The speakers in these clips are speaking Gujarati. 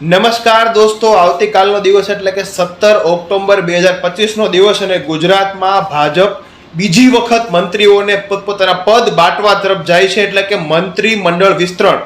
નમસ્કાર દોસ્તો, આવતીકાલનો દિવસ એટલે કે સત્તર ઓક્ટોબર બે હજાર પચીસનો દિવસ અને ગુજરાતમાં ભાજપ બીજી વખત મંત્રીઓને પોતપોતાના પદ બાંટવા તરફ જાય છે એટલે કે મંત્રી મંડળ વિસ્તરણ.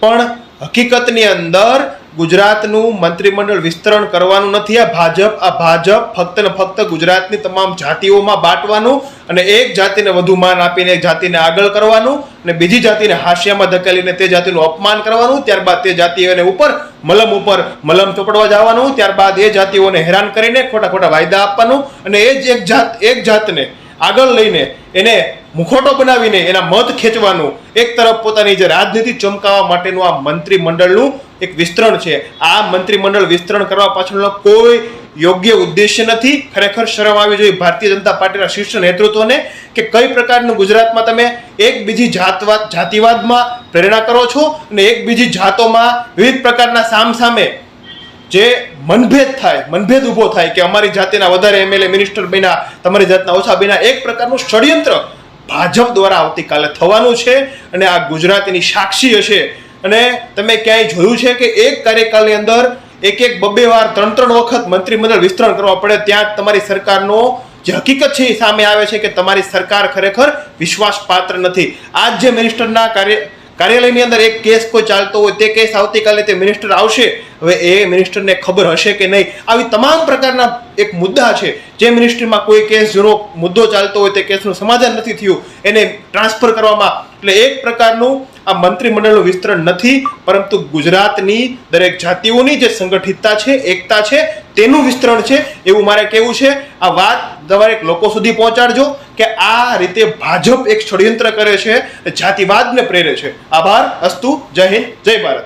પણ હકીકતની અંદર ગુજરાતનું મંત્રીમંડળ વિસ્તરણ કરવાનું નથી. આ ભાજપ આ ભાજપ ફક્ત ને ફક્ત ગુજરાતની તમામ જાતિઓમાં બાંટવાનું અને એક જાતિને વધુ માન આપીને એક જાતિને આગળ કરવાનું. અને બીજી જાતિને હાશિયામાં ધકેલીને તે જાતિનું અપમાન કરવાનું, ત્યારબાદ તે જાતિઓને ઉપર મલમ ઉપર મલમ ચોપડવા જવાનું, ત્યારબાદ એ જાતિઓને હેરાન કરીને ખોટા ખોટા વાયદા આપવાનું અને એ જ એક જાત, એક જાતને આગળ લઈને એને મુખોટો બનાવીને એના મત ખેંચવાનું. એક તરફ પોતાની જે રાજનીતિ ચમકાવવા માટેનું આ મંત્રીમંડળનું એક વિસ્તરણ છે. આ મંત્રીમંડળ વિસ્તરણ કરવા પાછળનો કોઈ યોગ્ય ઉદ્દેશ્ય નથી. ખરેખર શરમ આવી જોઈએ ભારતીય જનતા પાર્ટીના શીર્ષ નેતૃત્વને કે કઈ પ્રકારનું ગુજરાતમાં તમે એક બીજી જાતવાદ જાતિવાદમાં પ્રેરણા કરો છો અને એક બીજી જાતોમાં વિવિધ પ્રકારના સામસામે જે મનભેદ થાય, મનભેદ ઊભો થાય કે અમારી જાતિના વધારે એમએલએ મિનિસ્ટર બન્યા, તમારી જાતના ઓછા બન્યા, એક પ્રકારનું ષડયંત્ર ભાજપ દ્વારા આવતીકાલે થવાનું છે અને આ ગુજરાતની સાક્ષી હશે. અને તમે ક્યાંય જોયું છે કે એક કાર્યકાળની અંદર એક એક બબ્બે વાર, ત્રણ ત્રણ વખત મંત્રીમંડળ વિસ્તરણ કરવા પડે, ત્યાં તમારી સરકારનો જે હકીકત છે એ સામે આવે છે કે તમારી સરકાર ખરેખર વિશ્વાસપાત્ર નથી. આજ જે મિનિસ્ટરના કાર્ય, કાર્યાલયની અંદર એક કેસ કોઈ ચાલતો હોય, તે કેસ આવતીકાલે તે મિનિસ્ટર આવશે. હવે એ મિનિસ્ટરને ખબર હશે કે નહીં? આવી તમામ પ્રકારના એક મુદ્દા છે. જે મિનિસ્ટ્રીમાં કોઈ કેસ, જૂનો મુદ્દો ચાલતો હોય, તે કેસનું સમાધાન નથી થયું. એને ટ્રાન્સફર કરવામાં એટલે એક પ્રકારનું આ મંત્રીમંડળનું વિસ્તરણ નથી, પરંતુ ગુજરાતની દરેક જાતિઓની જે સંગઠિતતા છે, એકતા છે, તેનું વિસ્તરણ છે, એવું મારે કહેવું છે. આ વાત તમારે લોકો સુધી પહોંચાડજો કે આ રીતે ભાજપ એક ષડયંત્ર કરે છે, જાતિવાદને પ્રેરે છે. આભાર, અસ્તુ, જય હિન્દ, જય ભારત.